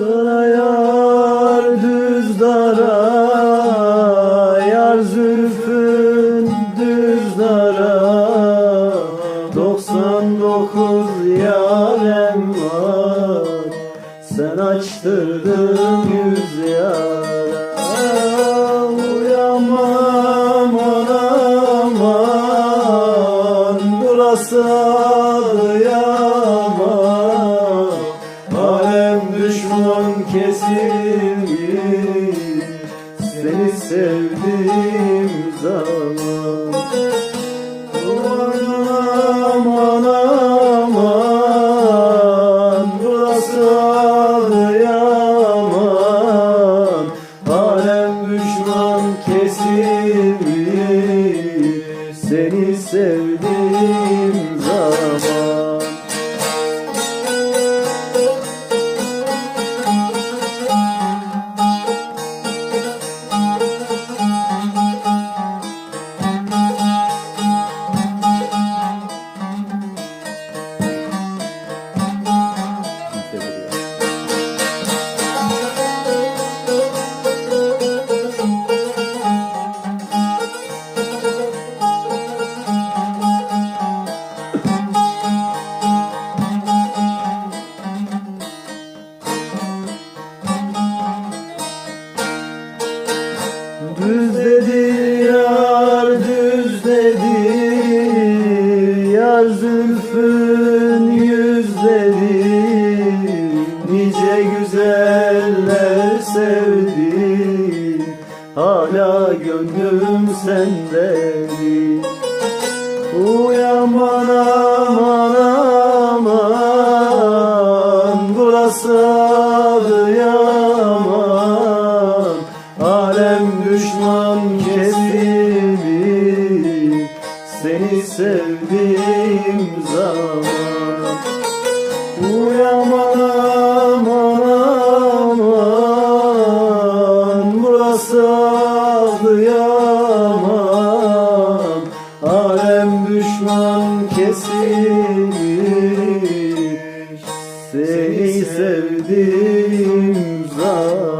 dara yar düz dara Yar zülfün düz dara. Doksan dokuz yarem var Sen açtırdın yüz yara Uyanmam anam Burası sevdiğim zaman. Aman aman Burası Adıyaman Alem düşman kesilmiş Seni sevdiğim Düz dedi yar düz dedi Yar zülfün yüz dedi Nice güzeller sevdi Hala gönlüm sendedir. Uyaman aman aman Burası düşman kesilmiş Seni sevdiğim zaman. Uyaman aman aman Burası Adıyaman Alem düşman kesilmiş Seni sevdiğim zaman